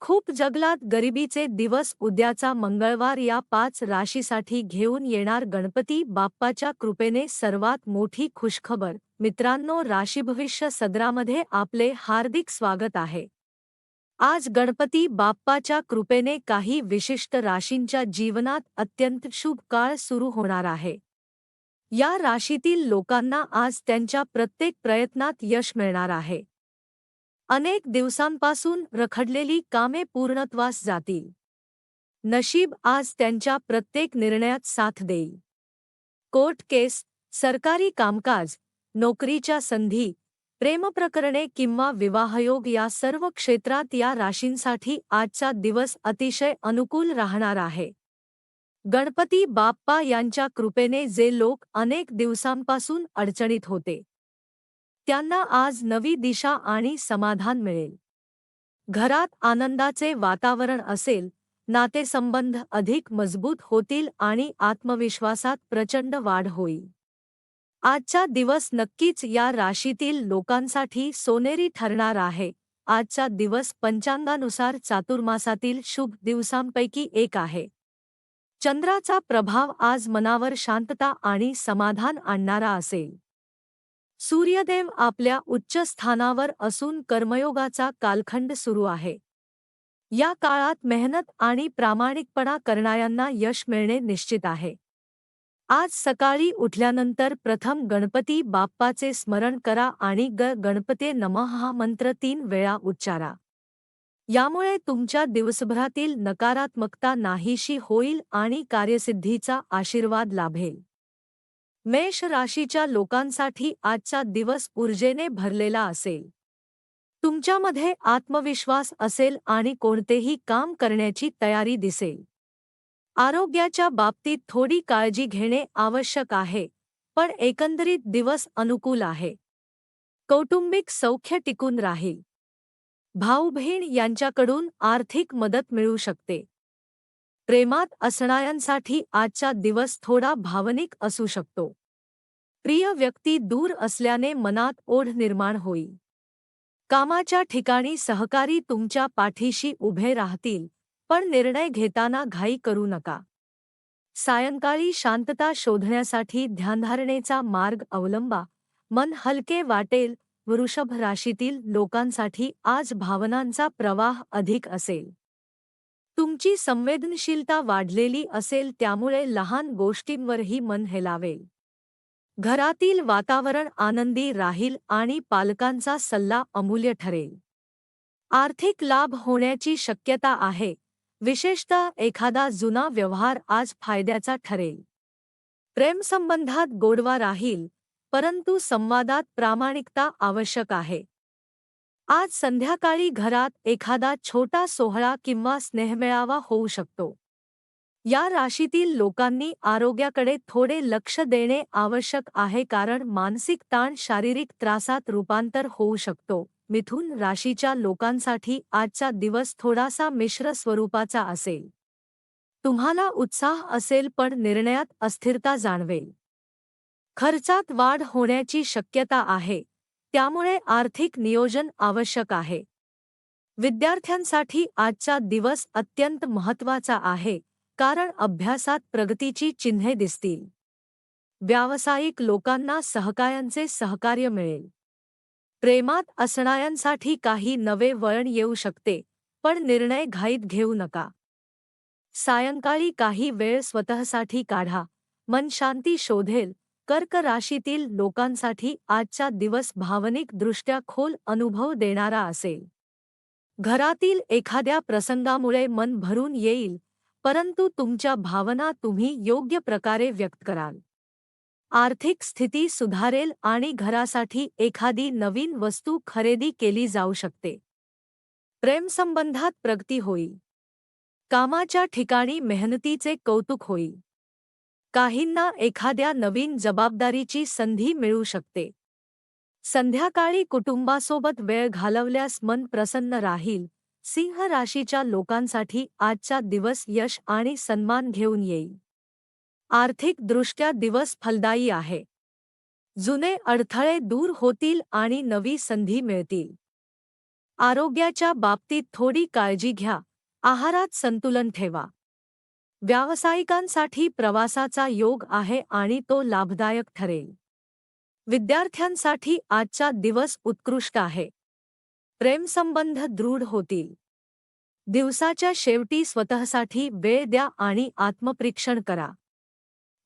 खूप जगलात गरिबीचे दिवस उद्याचा मंगळवार या पाच राशीसाठी घेऊन येणार गणपती बाप्पाच्या कृपेने सर्वात मोठी खुशखबर. मित्रांनो राशीभविष्य सदरामध्ये आपले हार्दिक स्वागत आहे. आज गणपती बाप्पाच्या कृपेने काही विशिष्ट राशींच्या जीवनात अत्यंत शुभ काळ सुरू होणार आहे. या राशीतील लोकांना आज त्यांच्या प्रत्येक प्रयत्नात यश मिळणार आहे. अनेक दिवसांपासून रखडलेली कामे पूर्णत्वास जातील. नशीब आज त्यांच्या प्रत्येक निर्णयात साथ देईल. कोर्ट केस सरकारी कामकाज नोकरीच्या संधी प्रेमप्रकरणे किंवा विवाहयोग या सर्व क्षेत्रात या राशींसाठी आजचा दिवस अतिशय अनुकूल राहणार आहे. गणपती बाप्पा यांच्या कृपेने जे लोक अनेक दिवसांपासून अडचणीत होते त्यांना आज नवी दिशा आणि समाधान मिळेल. घरात आनंदाचे वातावरण असेल नातेसंबंध अधिक मजबूत होतील आणि आत्मविश्वासात प्रचंड वाढ होईल. आजचा दिवस नक्कीच या राशीतील लोकांसाठी सोनेरी ठरणार आहे. आजचा दिवस पंचांगानुसार चातुर्मासातील शुभ दिवसांपैकी एक आहे. चंद्राचा प्रभाव आज मनावर शांतता आणि समाधान आणणारा असेल. सूर्यदेव आपल्या उच्च स्थानावर असून कर्मयोगाचा कालखंड सुरू आहे. या काळात मेहनत आणि प्रामाणिकपणा करणाऱ्यांना यश मिळणे निश्चित आहे. आज सकाळी उठल्यानंतर प्रथम गणपती बाप्पाचे स्मरण करा आणि ग गणपते नमः हा मंत्र तीन वेळा उच्चारा. यामुळे तुमच्या दिवसभरातील नकारात्मकता नाहीशी होईल आणि कार्यसिद्धीचा आशीर्वाद लाभेल. मेष राशि राशीच्या लोकांसाठी आजचा दिवस ऊर्जेने भरलेला असेल. तुमच्यामध्ये आत्मविश्वास असेल आणि कोणतेही काम करण्याची तयारी दिसेल. आरोग्याच्या बाबतीत थोडी काळजी घेणे आवश्यक आहे, पण एकंदरीत दिवस अनुकूल आहे. कौटुंबिक सौख्य टिकून राहील. भाऊ बहीण यांच्याकडून आर्थिक मदत मिळू शकते. प्रेमात असणाऱ्यांसाठी आजचा दिवस थोडा भावनिक असू शकतो. प्रिय व्यक्ती दूर असल्याने मनात ओढ निर्माण होईल कामाच्या ठिकाणी सहकारी तुमच्या पाठीशी उभे राहतील पण निर्णय घेताना घाई करू नका. सायंकाळी शांतता शोधण्यासाठी ध्यानधारणेचा मार्ग अवलंबा मन हलके वाटेल वृषभ राशीतील लोकांसाठी आज भावनांचा प्रवाह अधिक असेल. तुमची संवेदनशीलता वाढलेली असेल त्यामुळे लहान गोष्टींवरही मन हेलावेल. घरातील वातावरण आनंदी राहील आणि पालकांचा सल्ला अमूल्य ठरेल. आर्थिक लाभ होण्याची शक्यता आहे. विशेषतः एखादा जुना व्यवहार आज फायद्याचा ठरेल. प्रेमसंबंधात गोडवा राहील परंतु संवादात प्रामाणिकता आवश्यक आहे. आज संध्याकाळी घरात एखादा छोटा सोहळा किंवा स्नेहमेळावा होऊ शकतो. या राशीतील लोकांनी आरोग्याकडे थोडे लक्ष देणे आवश्यक आहे कारण मानसिक ताण शारीरिक त्रासात रूपांतर होऊ शकतो. मिथून राशीच्या लोकांसाठी आजचा दिवस थोडासा मिश्र स्वरूपाचा असेल. तुम्हाला उत्साह असेल पण निर्णयात अस्थिरता जाणवेल. खर्चात वाढ होण्याची शक्यता आहे. त्यामुळे आर्थिक नियोजन आवश्यक आहे. विद्यार्थ्यांसाठी आजचा दिवस अत्यंत महत्त्वाचा आहे. कारण अभ्यासात प्रगतीची चिन्हे दिसतील. व्यावसायिक लोकांना सहकायांचे सहकार्य मिळेल. प्रेमात असणाऱ्यांसाठी काही नवे वळण येऊ शकते पण निर्णय घाईत घेऊ नका. सायंकाळी काही वेळ स्वतःसाठी काढा मन शांती शोधेल कर्क राशीतील लोकांसाठी आजचा दिवस भावनिकदृष्ट्या खोल अनुभव देणारा असेल. घरातील एखाद्या प्रसंगामुळे मन भरून येईल परंतु तुमच्या भावना तुम्ही योग्य प्रकारे व्यक्त कराल. आर्थिक स्थिती सुधारेल आणि घरासाठी एखादी नवीन वस्तू खरेदी केली जाऊ शकते. प्रेमसंबंधात प्रगती होईल. कामाच्या ठिकाणी मेहनतीचे कौतुक होईल. काहींना एखाद्या नवीन जबाबदारीची संधी मिळू शकते. संध्याकाळी कुटुंबासोबत वेळ घालवल्यास मन प्रसन्न राहील सिंह राशीच्या लोकांसाठी आजचा दिवस यश आणि सन्मान घेऊन येईल. आर्थिकदृष्ट्या दिवस फलदायी आहे. जुने अडथळे दूर होतील आणि नवी संधी मिळतील. आरोग्याच्या बाबतीत थोडी काळजी घ्या आहारात संतुलन ठेवा. व्यावसायिकांसाठी प्रवासाचा योग आहे आणि तो लाभदायक ठरेल. विद्यार्थ्यांसाठी आजचा दिवस उत्कृष्ट आहे. प्रेमसंबंध दृढ होतील. दिवसाच्या शेवटी स्वतःसाठी वेळ द्या आणि आत्मपरीक्षण करा.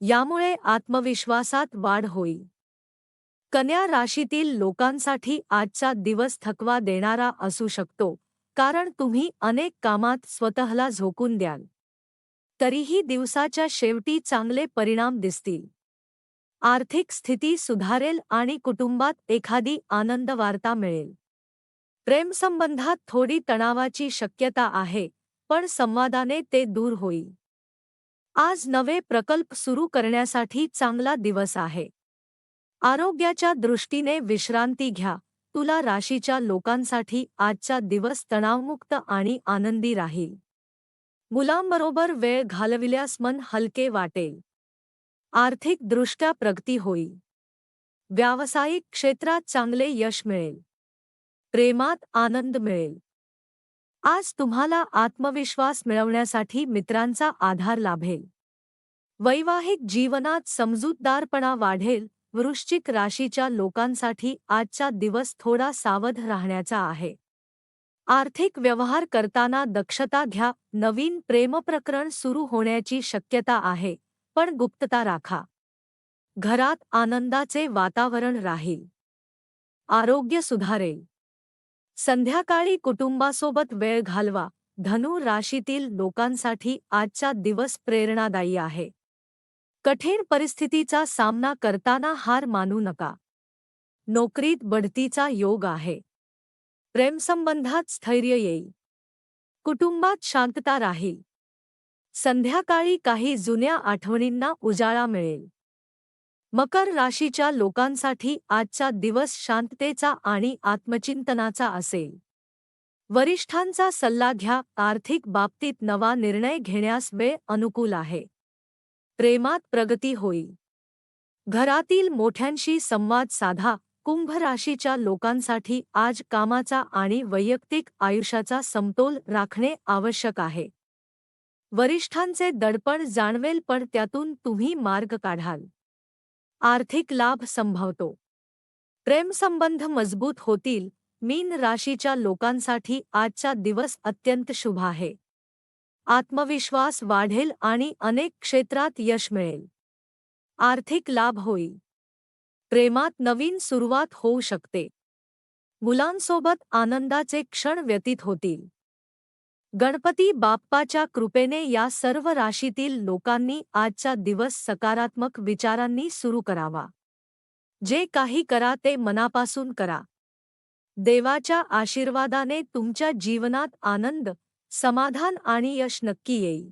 यामुळे आत्मविश्वासात वाढ होईल. कन्या राशीतील लोकांसाठी आजचा दिवस थकवा देणारा असू शकतो कारण तुम्ही अनेक कामात स्वतःला झोकून द्याल. तरीही दिवसाच्या शेवटी चांगले परिणाम दिसतील. आर्थिक स्थिती सुधारेल आणि कुटुंबात एखादी आनंद वार्ता मिळेल. प्रेमसंबंधात थोडी तणावाची शक्यता आहे पण संवादाने ते दूर होईल. आज नवे प्रकल्प सुरू करण्यासाठी चांगला दिवस आहे. आरोग्याच्या दृष्टीने विश्रांती घ्या तुला राशीच्या लोकांसाठी आजचा दिवस तणावमुक्त आणि आनंदी राहील. मुलांबरोबर वेळ घालविल्यास मन हलके वाटेल. आर्थिकदृष्ट्या प्रगती होईल. व्यावसायिक क्षेत्रात चांगले यश मिळेल. प्रेमात आनंद मिळेल. आज तुम्हाला आत्मविश्वास मिळवण्यासाठी मित्रांचा आधार लाभेल. वैवाहिक जीवनात समजूतदारपणा वाढेल वृश्चिक राशीच्या लोकांसाठी आजचा दिवस थोडा सावध राहण्याचा आहे. आर्थिक व्यवहार करताना दक्षता घ्या नवीन प्रेमप्रकरण सुरू होण्याची शक्यता आहे पण गुप्तता राखा. घरात आनंदाचे वातावरण राहील. आरोग्य सुधारेल. संध्याकाळी कुटुंबासोबत वेळ घालवा. धनु राशीतील लोकांसाठी आजचा दिवस प्रेरणादायी आहे. कठीण परिस्थितीचा सामना करताना हार मानू नका. नोकरीत बढतीचा योग आहे. प्रेमसंबंधात स्थैर्य येईल. कुटुंबात शांतता राहील. संध्याकाळी काही जुन्या आठवणींना उजाळा मिळेल. मकर राशीच्या लोकांसाठी आजचा दिवस शांततेचा आणि आत्मचिंतनाचा असेल. वरिष्ठांचा सल्ला घ्या आर्थिक बाबतीत नवा निर्णय घेण्यास वेळ अनुकूल आहे. प्रेमात प्रगती होईल. घरातील मोठ्यांशी संवाद साधा कुंभ राशीच्या लोकांसाठी आज कामाचा आणि वैयक्तिक आयुष्याचा समतोल राखणे आवश्यक आहे. वरिष्ठांचे दडपण जाणवेल पण त्यातून तुम्ही मार्ग काढाल. आर्थिक लाभ संभवतो. प्रेमसंबंध मजबूत होतील मीन राशीच्या लोकांसाठी आजचा दिवस अत्यंत शुभ आहे. आत्मविश्वास वाढेल आणि अनेक क्षेत्रात यश मिळेल. आर्थिक लाभ होईल. प्रेमात नवीन सुरुवात होऊ शकते. मुलांसोबत आनंदाचे क्षण व्यतीत होतील. गणपती बाप्पाच्या कृपेने या सर्व राशीतील लोकांनी आजचा दिवस सकारात्मक विचारांनी सुरू करावा. जे काही करा ते मनापासून करा. देवाच्या आशीर्वादाने तुमच्या जीवनात आनंद समाधान आणि यश नक्की येईल.